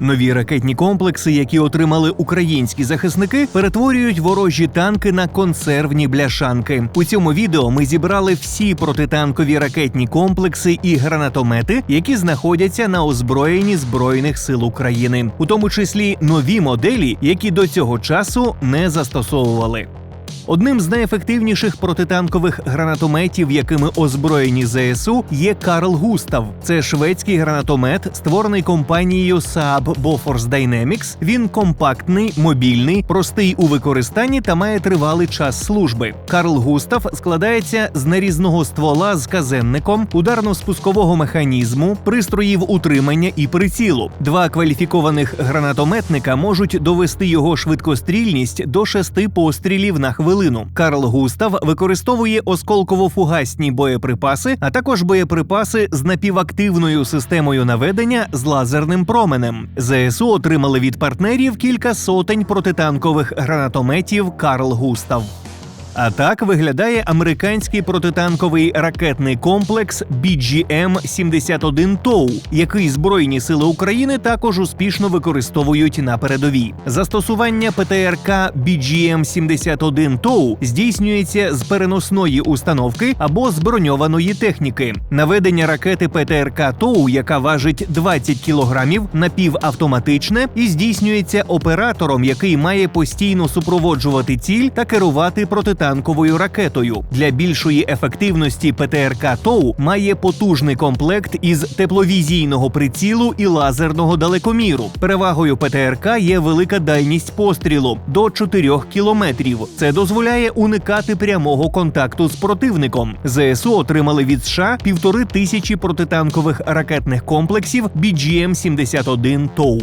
Нові ракетні комплекси, які отримали українські захисники, перетворюють ворожі танки на консервні бляшанки. У цьому відео ми зібрали всі протитанкові ракетні комплекси і гранатомети, які знаходяться на озброєнні збройних сил України, у тому числі нові моделі, які до цього часу не застосовували. Одним з найефективніших протитанкових гранатометів, якими озброєні ЗСУ, є Карл Густав. Це шведський гранатомет, створений компанією Saab Bofors Dynamics. Він компактний, мобільний, простий у використанні та має тривалий час служби. Карл Густав складається з нарізного ствола з казенником, ударно-спускового механізму, пристроїв утримання і прицілу. Два кваліфікованих гранатометника можуть довести його швидкострільність до шести пострілів на хвилину. Карл Густав використовує осколково-фугасні боєприпаси, а також боєприпаси з напівактивною системою наведення з лазерним променем. ЗСУ отримали від партнерів кілька сотень протитанкових гранатометів Карл Густав. А так виглядає американський протитанковий ракетний комплекс BGM-71 ТОУ, який Збройні сили України також успішно використовують на передовій. Застосування ПТРК BGM-71 ТОУ здійснюється з переносної установки або з броньованої техніки. Наведення ракети ПТРК ТОУ, яка важить 20 кілограмів, напівавтоматичне і здійснюється оператором, який має постійно супроводжувати ціль та керувати протитанковою ракетою. Для більшої ефективності ПТРК ТОУ має потужний комплект із тепловізійного прицілу і лазерного далекоміру. Перевагою ПТРК є велика дальність пострілу до 4 кілометрів. Це дозволяє уникати прямого контакту з противником. ЗСУ отримали від США півтори тисячі протитанкових ракетних комплексів BGM-71 ТОУ.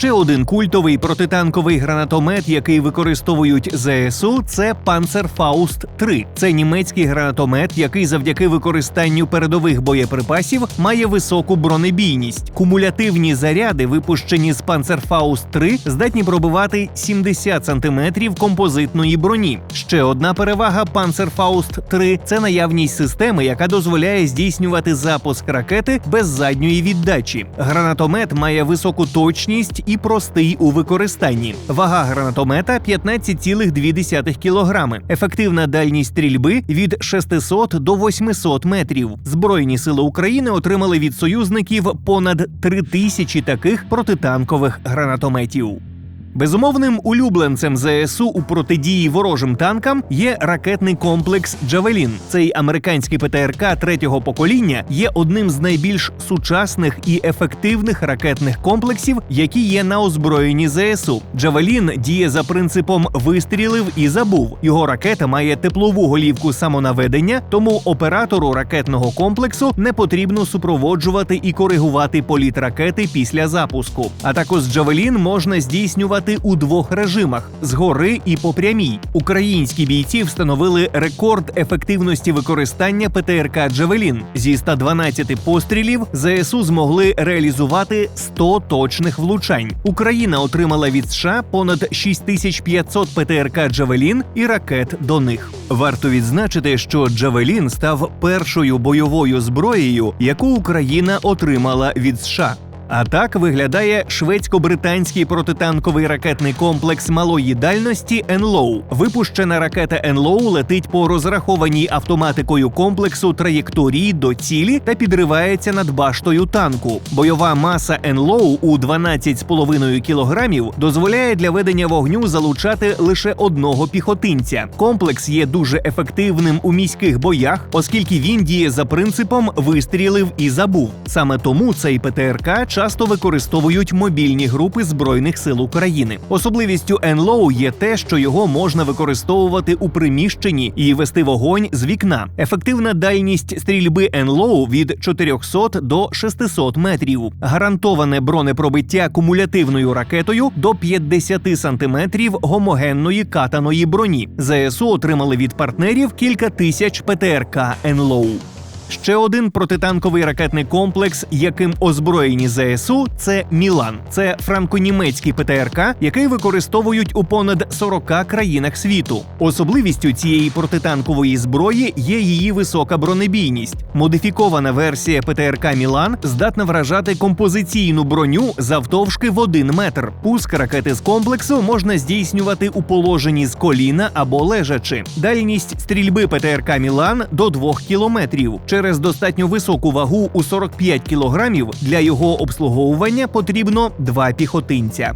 Ще один культовий протитанковий гранатомет, який використовують ЗСУ, це Panzerfaust 3. Це німецький гранатомет, який завдяки використанню передових боєприпасів має високу бронебійність. Кумулятивні заряди, випущені з Panzerfaust 3, здатні пробивати 70 см композитної броні. Ще одна перевага Panzerfaust 3 – це наявність системи, яка дозволяє здійснювати запуск ракети без задньої віддачі. Гранатомет має високу точність і простий у використанні. Вага гранатомета 15,2 кг. Ефективна дальність стрільби від 600 до 800 метрів. Збройні сили України отримали від союзників понад 3 тисячі таких протитанкових гранатометів. Безумовним улюбленцем ЗСУ у протидії ворожим танкам є ракетний комплекс Джавелін. Цей американський ПТРК третього покоління є одним з найбільш сучасних і ефективних ракетних комплексів, які є на озброєнні ЗСУ. Джавелін діє за принципом вистрілив і забув. Його ракета має теплову голівку самонаведення, тому оператору ракетного комплексу не потрібно супроводжувати і коригувати політ ракети після запуску. А також Джавелін можна здійснювати у двох режимах згори і по прямій. Українські бійці встановили рекорд ефективності використання ПТРК Джавелін. Зі 112 пострілів ЗСУ змогли реалізувати 100 точних влучань. Україна отримала від США понад 6500 ПТРК Джавелін і ракет до них. Варто відзначити, що Джавелін став першою бойовою зброєю, яку Україна отримала від США. А так виглядає шведсько-британський протитанковий ракетний комплекс малої дальності «Енлоу». Випущена ракета «Енлоу» летить по розрахованій автоматикою комплексу траєкторії до цілі та підривається над баштою танку. Бойова маса «Енлоу» у 12,5 кілограмів дозволяє для ведення вогню залучати лише одного піхотинця. Комплекс є дуже ефективним у міських боях, оскільки він діє за принципом вистрілив і забув. Саме тому цей ПТРК часто використовують мобільні групи збройних сил України. Особливістю НЛОУ є те, що його можна використовувати у приміщенні і вести вогонь з вікна. Ефективна дальність стрільби НЛОУ від 400 до 600 метрів. Гарантоване бронепробиття кумулятивною ракетою до 50 сантиметрів гомогенної катаної броні. ЗСУ отримали від партнерів кілька тисяч ПТРК НЛОУ. Ще один протитанковий ракетний комплекс, яким озброєні ЗСУ, це Мілан. Це франко-німецький ПТРК, який використовують у понад 40 країнах світу. Особливістю цієї протитанкової зброї є її висока бронебійність. Модифікована версія ПТРК Мілан здатна вражати композиційну броню завтовшки в один метр. Пуск ракети з комплексу можна здійснювати у положенні з коліна або лежачи. Дальність стрільби ПТРК Мілан до 2 кілометрів. Через достатньо високу вагу у 45 кілограмів для його обслуговування потрібно два піхотинця.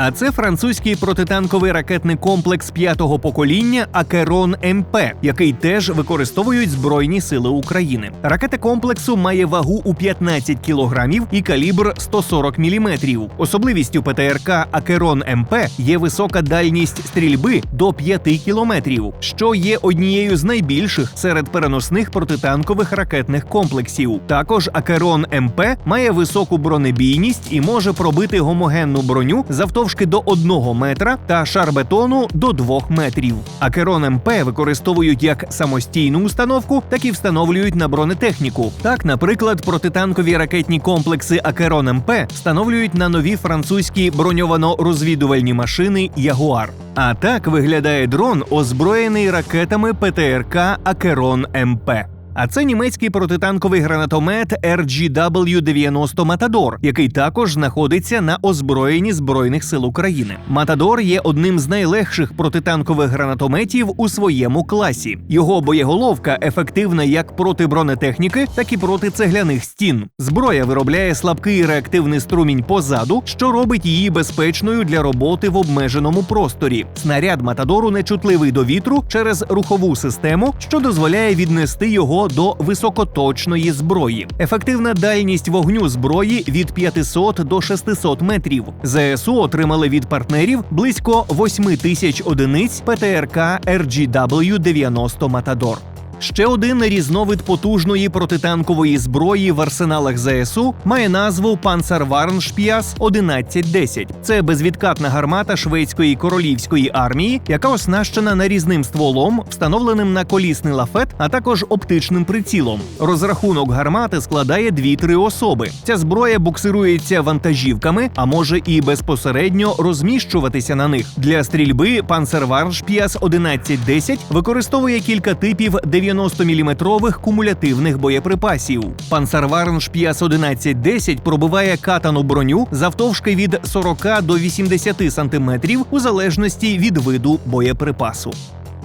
А це французький протитанковий ракетний комплекс п'ятого покоління Акерон МП, який теж використовують Збройні сили України. Ракета комплексу має вагу у 15 кілограмів і калібр 140 міліметрів. Особливістю ПТРК Акерон МП є висока дальність стрільби до 5 кілометрів, що є однією з найбільших серед переносних протитанкових ракетних комплексів. Також Акерон МП має високу бронебійність і може пробити гомогенну броню завтовшки до 1 метра та шар бетону до 2 метрів. Акерон МП використовують як самостійну установку, так і встановлюють на бронетехніку. Так, наприклад, протитанкові ракетні комплекси Акерон МП встановлюють на нові французькі броньовано-розвідувальні машини Ягуар. А так виглядає дрон, озброєний ракетами ПТРК Акерон МП. А це німецький протитанковий гранатомет RGW-90 Матадор, який також знаходиться на озброєнні Збройних сил України. Матадор є одним з найлегших протитанкових гранатометів у своєму класі. Його боєголовка ефективна як проти бронетехніки, так і проти цегляних стін. Зброя виробляє слабкий реактивний струмінь позаду, що робить її безпечною для роботи в обмеженому просторі. Снаряд Матадору нечутливий до вітру через рухову систему, що дозволяє віднести його до високоточної зброї. Ефективна дальність вогню зброї від 500 до 600 метрів. ЗСУ отримали від партнерів близько 8 тисяч одиниць ПТРК RGW-90 Матадор. Ще один різновид потужної протитанкової зброї в арсеналах ЗСУ має назву Panzerwarnspias 1110. Це безвідкатна гармата шведської королівської армії, яка оснащена нарізним стволом, встановленим на колісний лафет, а також оптичним прицілом. Розрахунок гармати складає 2-3 особи. Ця зброя буксирується вантажівками, а може і безпосередньо розміщуватися на них. Для стрільби Panzerwarnspias 1110 використовує кілька типів 90-мм кумулятивних боєприпасів. Панцерварн Шпіас 1110 пробиває катану броню завтовшки від 40 до 80 см у залежності від виду боєприпасу.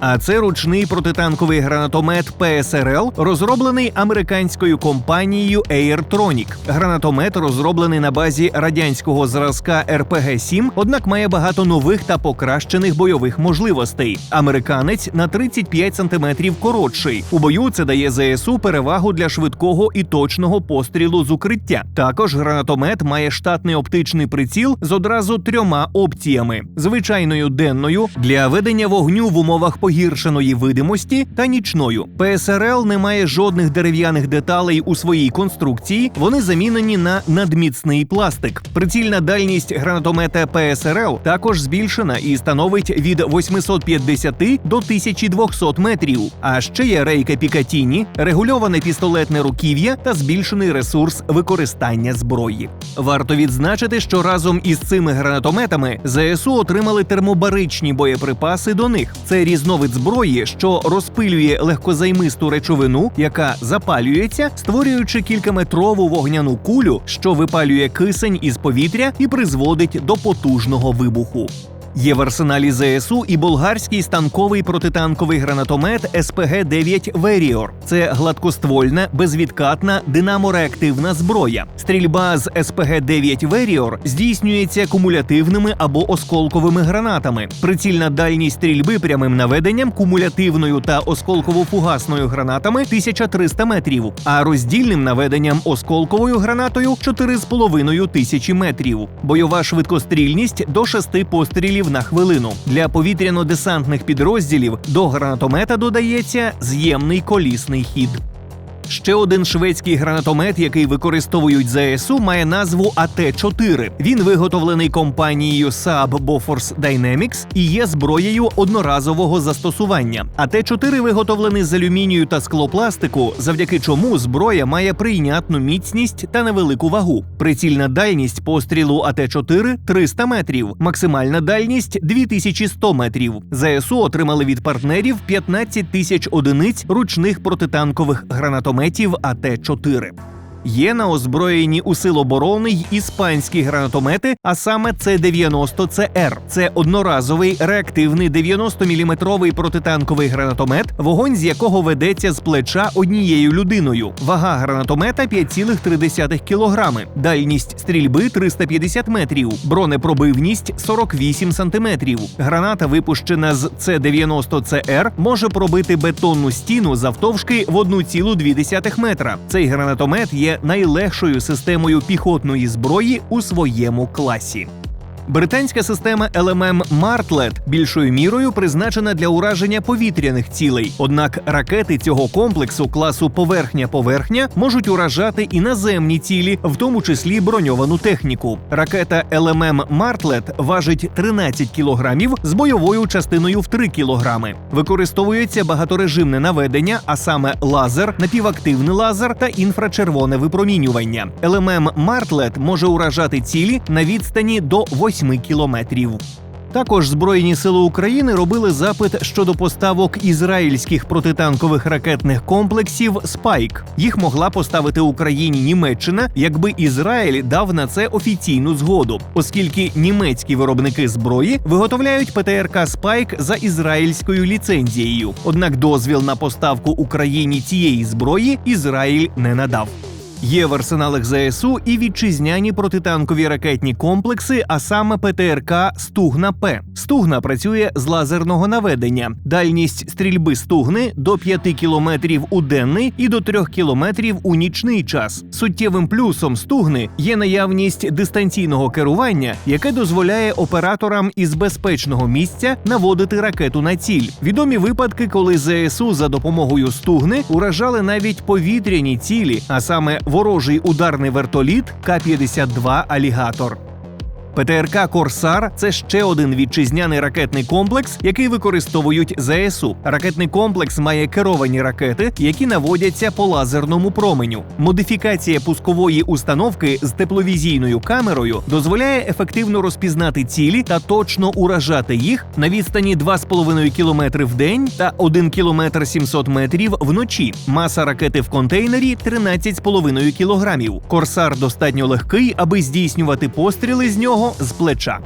А це ручний протитанковий гранатомет ПСРЛ, розроблений американською компанією Airtronic. Гранатомет розроблений на базі радянського зразка РПГ-7, однак має багато нових та покращених бойових можливостей. Американець на 35 см коротший. У бою це дає ЗСУ перевагу для швидкого і точного пострілу з укриття. Також гранатомет має штатний оптичний приціл з одразу трьома опціями: звичайною денною для ведення вогню в умовах погіршеної видимості та нічною. ПСРЛ не має жодних дерев'яних деталей у своїй конструкції. Вони замінені на надміцний пластик. Прицільна дальність гранатомета ПСРЛ також збільшена і становить від 850 до 1200 метрів. А ще є рейка Пікатіні, регульоване пістолетне руків'я та збільшений ресурс використання зброї. Варто відзначити, що разом із цими гранатометами ЗСУ отримали термобаричні боєприпаси до них. Це різновид зброї, що розпилює легкозаймисту речовину, яка запалюється, створюючи кількаметрову вогняну кулю, що випалює кисень із повітря і призводить до потужного вибуху. Є в арсеналі ЗСУ і болгарський станковий протитанковий гранатомет СПГ-9 Веріор. Це гладкоствольна, безвідкатна, динамореактивна зброя. Стрільба з СПГ-9 Веріор здійснюється кумулятивними або осколковими гранатами. Прицільна дальність стрільби прямим наведенням кумулятивною та осколково-фугасною гранатами 1300 метрів, а роздільним наведенням осколковою гранатою 4,5 тисячі метрів. Бойова швидкострільність до 6 пострілів на хвилину. Для повітряно-десантних підрозділів до гранатомета додається з'ємний колісний хід. Ще один шведський гранатомет, який використовують ЗСУ, має назву АТ-4. Він виготовлений компанією Saab Bofors Dynamics і є зброєю одноразового застосування. АТ-4 виготовлений з алюмінію та склопластику, завдяки чому зброя має прийнятну міцність та невелику вагу. Прицільна дальність пострілу АТ-4 – 300 метрів, максимальна дальність 2100 метрів. ЗСУ отримали від партнерів 15 тисяч одиниць ручних протитанкових гранатометів АТ-4. Є на озброєнні у сил оборони й іспанські гранатомети, а саме С-90ЦР. Це одноразовий реактивний 90-мм протитанковий гранатомет, вогонь з якого ведеться з плеча однією людиною. Вага гранатомета 5,3 кг, дальність стрільби 350 метрів, бронепробивність 48 см. Граната, випущена з С-90ЦР, може пробити бетонну стіну завтовшки в 1,2 метра. Цей гранатомет є найлегшою системою піхотної зброї у своєму класі. Британська система LMM Martlet більшою мірою призначена для ураження повітряних цілей. Однак ракети цього комплексу класу поверхня-поверхня можуть уражати і наземні цілі, в тому числі броньовану техніку. Ракета LMM Martlet важить 13 кілограмів з бойовою частиною в 3 кілограми. Використовується багаторежимне наведення, а саме лазер, напівактивний лазер та інфрачервоне випромінювання. LMM Martlet може уражати цілі на відстані до 8 кілометрів. Також Збройні сили України робили запит щодо поставок ізраїльських протитанкових ракетних комплексів Спайк. Їх могла поставити Україні Німеччина, якби Ізраїль дав на це офіційну згоду, оскільки німецькі виробники зброї виготовляють ПТРК Спайк за ізраїльською ліцензією. Однак дозвіл на поставку Україні цієї зброї Ізраїль не надав. Є в арсеналах ЗСУ і вітчизняні протитанкові ракетні комплекси, а саме ПТРК Стугна П. Стугна працює з лазерного наведення. Дальність стрільби стугни до 5 кілометрів у денний і до 3 кілометрів у нічний час. Суттєвим плюсом стугни є наявність дистанційного керування, яке дозволяє операторам із безпечного місця наводити ракету на ціль. Відомі випадки, коли ЗСУ за допомогою стугни уражали навіть повітряні цілі, а саме ворожий ударний вертоліт К-52 Алігатор. ПТРК Корсар це ще один вітчизняний ракетний комплекс, який використовують ЗСУ. Ракетний комплекс має керовані ракети, які наводяться по лазерному променю. Модифікація пускової установки з тепловізійною камерою дозволяє ефективно розпізнати цілі та точно уражати їх на відстані 2,5 км в день та 1 км 700 метрів вночі. Маса ракети в контейнері 13,5 кг. Корсар достатньо легкий, аби здійснювати постріли з нього з плеча.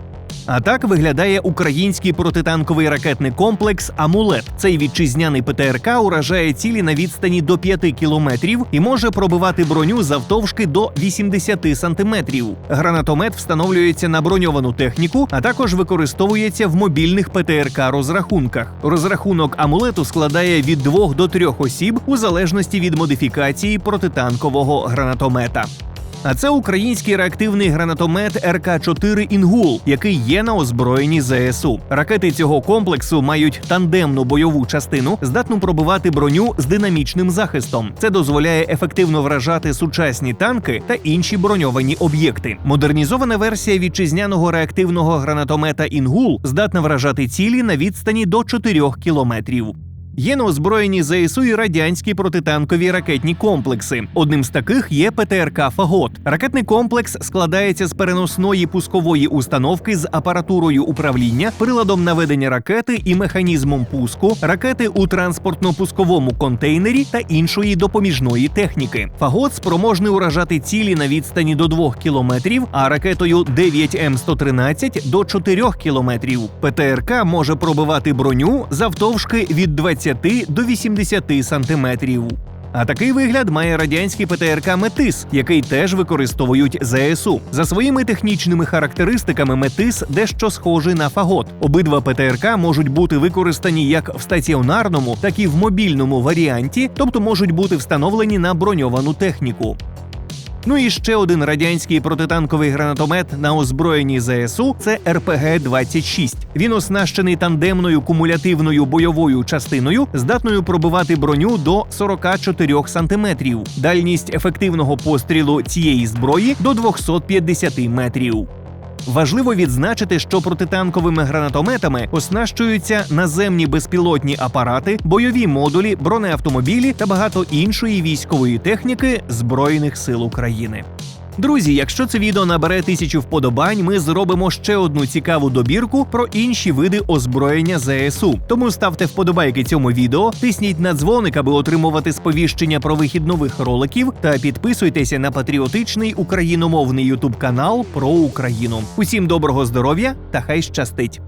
А так виглядає український протитанковий ракетний комплекс Амулет. Цей вітчизняний ПТРК уражає цілі на відстані до 5 кілометрів і може пробивати броню завтовшки до 80 сантиметрів. Гранатомет встановлюється на броньовану техніку, а також використовується в мобільних ПТРК розрахунках. Розрахунок амулету складає від 2 до 3 осіб у залежності від модифікації протитанкового гранатомета. А це український реактивний гранатомет РК-4 Інгул, який є на озброєнні ЗСУ. Ракети цього комплексу мають тандемну бойову частину, здатну пробивати броню з динамічним захистом. Це дозволяє ефективно вражати сучасні танки та інші броньовані об'єкти. Модернізована версія вітчизняного реактивного гранатомета Інгул здатна вражати цілі на відстані до 4 кілометрів. Є на озброєнні ЗСУ і радянські протитанкові ракетні комплекси. Одним з таких є ПТРК Фагот. Ракетний комплекс складається з переносної пускової установки з апаратурою управління, приладом наведення ракети і механізмом пуску, ракети у транспортно-пусковому контейнері та іншої допоміжної техніки. Фагот спроможний уражати цілі на відстані до 2 кілометрів, а ракетою 9М113 до 4 кілометрів. ПТРК може пробивати броню завтовшки від 20 до 80 сантиметрів. А такий вигляд має радянський ПТРК Метис, який теж використовують ЗСУ. За своїми технічними характеристиками Метис дещо схожий на фагот. Обидва ПТРК можуть бути використані як в стаціонарному, так і в мобільному варіанті, тобто можуть бути встановлені на броньовану техніку. Ну і ще один радянський протитанковий гранатомет на озброєнні ЗСУ це РПГ-26. Він оснащений тандемною кумулятивною бойовою частиною, здатною пробивати броню до 44 сантиметрів. Дальність ефективного пострілу цієї зброї до 250 метрів. Важливо відзначити, що протитанковими гранатометами оснащуються наземні безпілотні апарати, бойові модулі, бронеавтомобілі та багато іншої військової техніки Збройних сил України. Друзі, якщо це відео набере тисячу вподобань, ми зробимо ще одну цікаву добірку про інші види озброєння ЗСУ. Тому ставте вподобайки цьому відео, тисніть на дзвоник, аби отримувати сповіщення про вихід нових роликів, та підписуйтеся на патріотичний україномовний ютуб канал про Україну. Усім доброго здоров'я та хай щастить!